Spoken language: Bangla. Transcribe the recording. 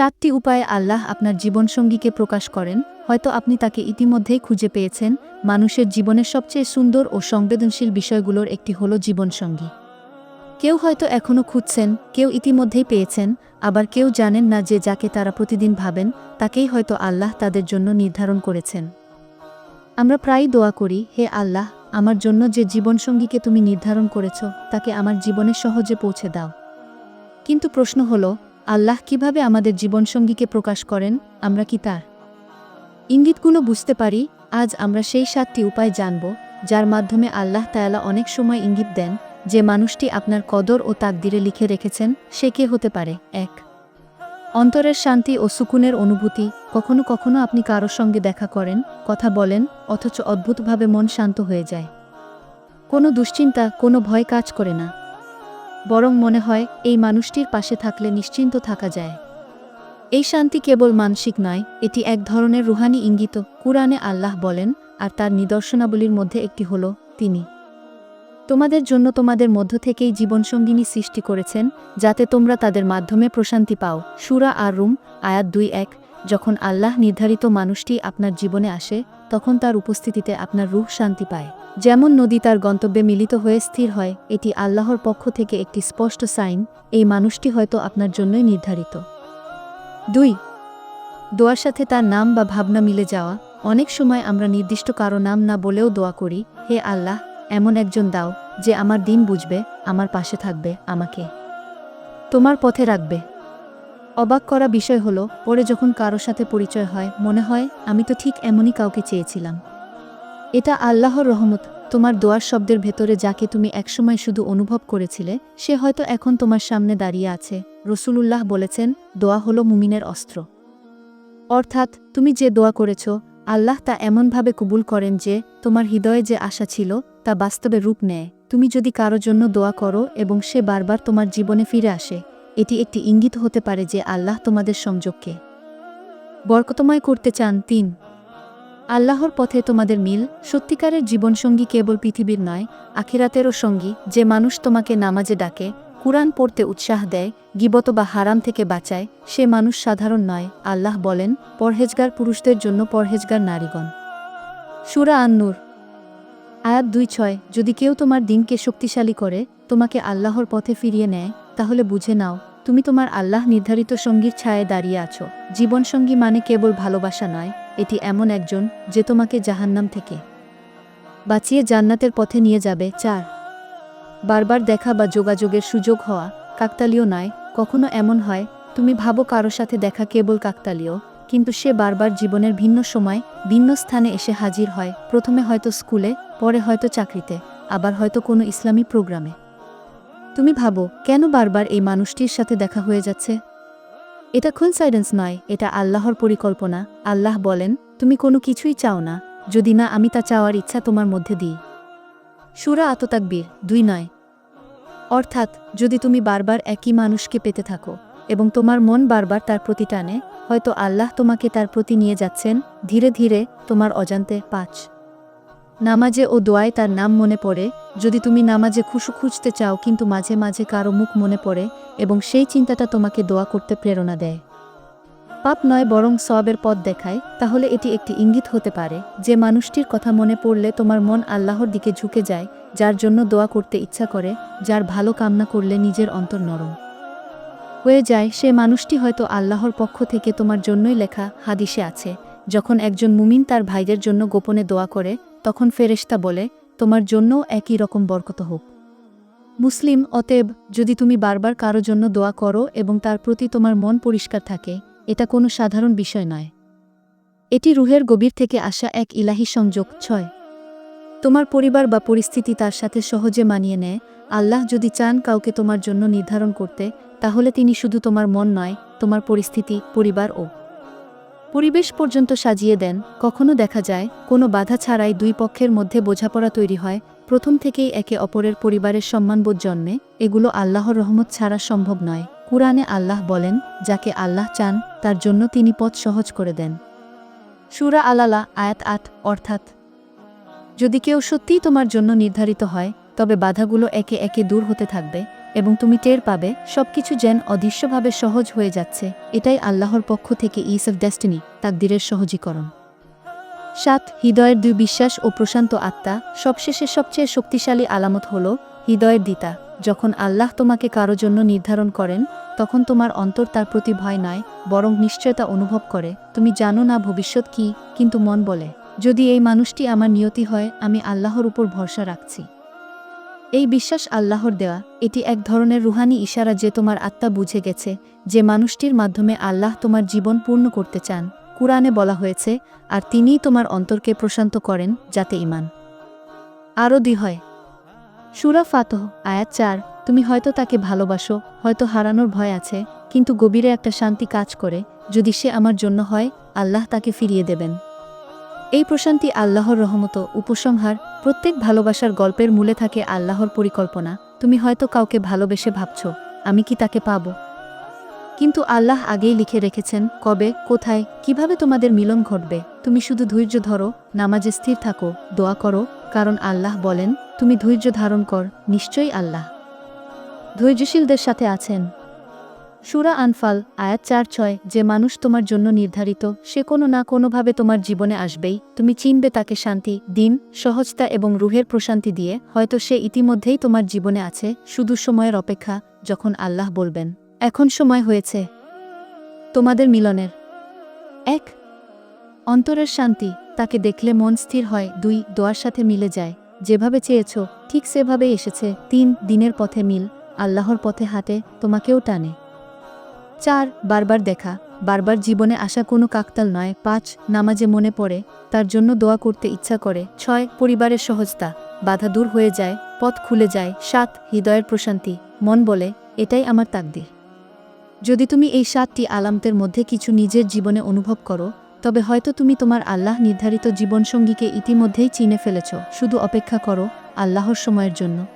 সাতটি উপায়ে আল্লাহ আপনার জীবনসঙ্গীকে প্রকাশ করেন। হয়তো আপনি তাকে ইতিমধ্যেই খুঁজে পেয়েছেন। মানুষের জীবনের সবচেয়ে সুন্দর ও সংবেদনশীল বিষয়গুলোর একটি হল জীবনসঙ্গী। কেউ হয়তো এখনও খুঁজছেন, কেউ ইতিমধ্যেই পেয়েছেন, আবার কেউ জানেন না যে যাকে তারা প্রতিদিন ভাবেন, তাকেই হয়তো আল্লাহ তাদের জন্য নির্ধারণ করেছেন। আমরা প্রায়ই দোয়া করি, হে আল্লাহ, আমার জন্য যে জীবনসঙ্গীকে তুমি নির্ধারণ করেছ, তাকে আমার জীবনে সহজে পৌঁছে দাও। কিন্তু প্রশ্ন হল আল্লাহ কীভাবে আমাদের জীবনসঙ্গীকে প্রকাশ করেন, আমরা কি তার ইঙ্গিতগুলো বুঝতে পারি, আজ আমরা সেই সাতটি উপায় জানব, যার মাধ্যমে আল্লাহ তায়ালা অনেক সময় ইঙ্গিত দেন যে মানুষটি আপনার কদর ও তাকদিরে লিখে রেখেছেন, সে কে হতে পারে? এক। অন্তরের শান্তি ও সুকুনের অনুভূতি, কখনো কখনো আপনি কারোর সঙ্গে দেখা করেন, কথা বলেন, অথচ অদ্ভুতভাবে মন শান্ত হয়ে যায়। কোনো দুশ্চিন্তা, কোনো ভয় কাজ করে না। বরং মনে হয়, এই মানুষটির পাশে থাকলে নিশ্চিন্ত থাকা যায়। এই শান্তি কেবল মানসিক নয়, এটি এক ধরনের রুহানি ইঙ্গিত। কুরআনে আল্লাহ বলেন, আর তার নিদর্শনাবলীর মধ্যে একটি হল তিনি। তোমাদের জন্য তোমাদের মধ্য থেকেই জীবনসঙ্গিনী সৃষ্টি করেছেন, যাতে তোমরা তাদের মাধ্যমে প্রশান্তি পাও। সুরা আর রুম আয়াত দুই এক। যখন আল্লাহ নির্ধারিত মানুষটি আপনার জীবনে আসে, তখন তার উপস্থিতিতে আপনার রূহ শান্তি পায়। যেমন নদী তার গন্তব্যে মিলিত হয়ে স্থির হয়, এটি আল্লাহর পক্ষ থেকে একটি স্পষ্ট সাইন, এই মানুষটি হয়তো আপনার জন্যই নির্ধারিত। দুই, দোয়ার সাথে তার নাম বা ভাবনা মিলে যাওয়া। অনেক সময় আমরা নির্দিষ্ট কারও নাম না বলেও দোয়া করি, হে আল্লাহ, এমন একজন দাও, যে আমার দিন বুঝবে, আমার পাশে থাকবে, আমাকে তোমার পথে রাখবে। অবাক করা বিষয় হলো পরে যখন কারও সাথে পরিচয় হয়, মনে হয়, আমি তো ঠিক এমনই কাউকে চেয়েছিলাম। এটা আল্লাহর রহমত, তোমার দোয়ার শব্দের ভেতরে যাকে তুমি একসময় শুধু অনুভব করেছিলে, সে হয়তো এখন তোমার সামনে দাঁড়িয়ে আছে। রসুলুল্লাহ বলেছেন, দোয়া হলো মুমিনের অস্ত্র। অর্থাৎ, তুমি যে দোয়া করেছ, আল্লাহ তা এমনভাবে কবুল করেন যে, তোমার হৃদয়ে যে আশা ছিল, তা বাস্তবে রূপ নেয়। তুমি যদি কারও জন্য দোয়া করো এবং সে বারবার তোমার জীবনে ফিরে আসে এটি একটি ইঙ্গিত হতে পারে যে আল্লাহ তোমাদের সংযোগকে বরকতময় করতে চান তিন। আল্লাহর পথে তোমাদের মিল, সত্যিকারের জীবনসঙ্গী কেবল পৃথিবীর নয়, আখিরাতেরও সঙ্গী, যে মানুষ তোমাকে নামাজে ডাকে, কুরআন পড়তে উৎসাহ দেয়, গিবত বা হারাম থেকে বাঁচায়, সে মানুষ সাধারণ নয়, আল্লাহ বলেন, পরহেজগার পুরুষদের জন্য পরহেজগার নারীগণ। সুরা আন্নুর, আয়াত দুই ছয়, যদি কেউ তোমার দিনকে শক্তিশালী করে, তোমাকে আল্লাহর পথে ফিরিয়ে নেয় তাহলে বুঝে নাও, তুমি তোমার আল্লাহ নির্ধারিত সঙ্গীর ছায়ে দাঁড়িয়ে আছো। জীবনসঙ্গী মানে কেবল ভালোবাসা নয়, এটি এমন একজন যে তোমাকে জাহান্নাম থেকে বাঁচিয়ে জান্নাতের পথে নিয়ে যাবে। চার, বারবার দেখা বা যোগাযোগের সুযোগ হওয়া কাকতালীয় নয়, কখনো এমন হয়, তুমি ভাবো কারও সাথে দেখা কেবল কাকতালীয়, কিন্তু সে বারবার জীবনের ভিন্ন সময়, ভিন্ন স্থানে এসে হাজির হয়। প্রথমে হয়তো স্কুলে, পরে হয়তো চাকরিতে, আবার হয়তো কোনো ইসলামী প্রোগ্রামে। তুমি ভাবো, কেন বারবার এই মানুষটির সাথে দেখা হয়ে যাচ্ছে? এটা খুনসাইডেন্স নয়, এটা আল্লাহর পরিকল্পনা। আল্লাহ বলেন, তুমি কোনো কিছুই চাও না, যদি না আমি তা চাওয়ার ইচ্ছা তোমার মধ্যে দিই। সুরা আততাকবীর, দুই নয়। অর্থাৎ, যদি তুমি বারবার একই মানুষকে পেতে থাকো, এবং তোমার মন বারবার তার প্রতি টানে, হয়তো আল্লাহ তোমাকে তার প্রতি নিয়ে যাচ্ছেন, ধীরে ধীরে তোমার অজান্তে পাঁচ। নামাজে ও দোয়ায় তার নাম মনে পড়ে যদি তুমি নামাজে খুশু খুঁজতে চাও কিন্তু মাঝে মাঝে কারও মুখ মনে পড়ে এবং সেই চিন্তাটা তোমাকে দোয়া করতে প্রেরণা দেয়। পাপ নয় বরং সবের পথ দেখায়, তাহলে এটি একটি ইঙ্গিত হতে পারে যে মানুষটির কথা মনে পড়লে তোমার মন আল্লাহর দিকে ঝুঁকে যায়, যার জন্য দোয়া করতে ইচ্ছা করে, যার ভালো কামনা করলে নিজের অন্তর নরম। হয়ে যায়, সে মানুষটি হয়তো আল্লাহর পক্ষ থেকে তোমার জন্যই লেখা হাদিসে আছে, যখন একজন মুমিন তার ভাইদের জন্য গোপনে দোয়া করে, তখন ফেরেশতা বলে তোমার জন্যও একই রকম বরকত হোক। মুসলিম, অতএব যদি তুমি বারবার কারও জন্য দোয়া করো এবং তার প্রতি তোমার মন পরিষ্কার থাকে, এটা কোনো সাধারণ বিষয় নয়। এটি রুহের গভীর থেকে আসা এক ইলাহি সংযোগ। ছয়, তোমার পরিবার বা পরিস্থিতি তার সাথে সহজে মানিয়ে নেয়। আল্লাহ যদি চান কাউকে তোমার জন্য নির্ধারণ করতে, তাহলে তিনি শুধু তোমার মন নয়, তোমার পরিস্থিতি, পরিবার ও পরিবেশ পর্যন্ত সাজিয়ে দেন, কখনো দেখা যায়, কোনো বাধা ছাড়াই দুই পক্ষের মধ্যে বোঝাপড়া তৈরি হয়, প্রথম থেকেই একে অপরের পরিবারের সম্মানবোধ জন্মে, এগুলো আল্লাহর রহমত ছাড়া সম্ভব নয়। কুরআনে আল্লাহ বলেন, যাকে আল্লাহ চান, তার জন্য তিনি পথ সহজ করে দেন। সুরা আলালা আয়াত আট, অর্থাৎ, যদি কেউ সত্যিই তোমার জন্য নির্ধারিত হয়, তবে বাধাগুলো একে একে দূর হতে থাকবে এবং তুমি টের পাবে, সবকিছু যেন অদৃশ্যভাবে সহজ হয়ে যাচ্ছে। এটাই আল্লাহর পক্ষ থেকে ইস অফ ডেস্টিনি তাকদিরের সহজীকরণ। সাত, হৃদয়ের দুই বিশ্বাস ও প্রশান্ত আত্মা, সবশেষে সবচেয়ে শক্তিশালী আলামত হল হৃদয়ের দিতা। যখন আল্লাহ তোমাকে কারও জন্য নির্ধারণ করেন, তখন তোমার অন্তর তার প্রতি ভয় নয়, বরং নিশ্চয়তা অনুভব করে। তুমি জানো না ভবিষ্যৎ কি, কিন্তু মন বলে। যদি এই মানুষটি আমার নিয়তি হয়, আমি আল্লাহর উপর ভরসা রাখছি। এই বিশ্বাস আল্লাহর দেওয়া এটি এক ধরনের রুহানি ইশারা যে তোমার আত্মা বুঝে গেছে, যে মানুষটির মাধ্যমে আল্লাহ তোমার জীবন পূর্ণ করতে চান, কুরআনে বলা হয়েছে, আর তিনিই তোমার অন্তরকে প্রশান্ত করেন, যাতে ইমান আরও দুই হয়। সুরা ফাতহ, আয়াত চার, তুমি হয়তো তাকে ভালোবাসো, হয়তো হারানোর ভয় আছে, কিন্তু গভীরে একটা শান্তি কাজ করে, যদি সে আমার জন্য হয়, আল্লাহ তাকে ফিরিয়ে দেবেন। এই প্রশান্তি আল্লাহর রহমত উপসংহার, প্রত্যেক ভালোবাসার গল্পের মূলে থাকে আল্লাহর পরিকল্পনা। তুমি হয়তো কাউকে ভালোবেসে ভাবছ, আমি কি তাকে পাব? কিন্তু আল্লাহ আগেই লিখে রেখেছেন, কবে, কোথায়, কীভাবে তোমাদের মিলন ঘটবে? তুমি শুধু ধৈর্য ধরো, নামাজে স্থির থাকো, দোয়া করো, কারণ আল্লাহ বলেন, তুমি ধৈর্য ধারণ কর, নিশ্চয়ই আল্লাহ। ধৈর্যশীলদের সাথে আছেন সুরা আনফাল, আয়াত চার ছয়, যে মানুষ তোমার জন্য নির্ধারিত, সে কোনো না কোনোভাবে তোমার জীবনে আসবেই, তুমি চিনবে তাকে শান্তি, দিন, সহজতা এবং রুহের প্রশান্তি দিয়ে, হয়তো সে ইতিমধ্যেই তোমার জীবনে আছে, শুধু সময়ের অপেক্ষা, যখন আল্লাহ বলবেন। এখন সময় হয়েছে। তোমাদের মিলনের। এক, অন্তরের শান্তি, তাকে দেখলে মন স্থির হয়। দুই, দোয়ার সাথে মিলে যায়। যেভাবে চেয়েছ, ঠিক সেভাবে এসেছে। তিন, দিনের পথে মিল, আল্লাহর পথে হাঁটে, তোমাকেও টানে। চার, বারবার দেখা। বারবার জীবনে আসা কোনো কাকতাল নয়। পাঁচ, নামাজে মনে পড়ে, তার জন্য দোয়া করতে ইচ্ছা করে। ছয়, পরিবারের সহজতা। বাধা দূর হয়ে যায়, পথ খুলে যায়। সাত, হৃদয়ের প্রশান্তি। মন বলে, এটাই আমার তাকদির। যদি তুমি এই সাতটি আলামতের মধ্যে কিছু নিজের জীবনে অনুভব করো, তবে হয়তো তুমি তোমার আল্লাহ নির্ধারিত জীবনসঙ্গীকে ইতিমধ্যেই চিনে ফেলেছ। শুধু অপেক্ষা করো, আল্লাহর সময়ের জন্য।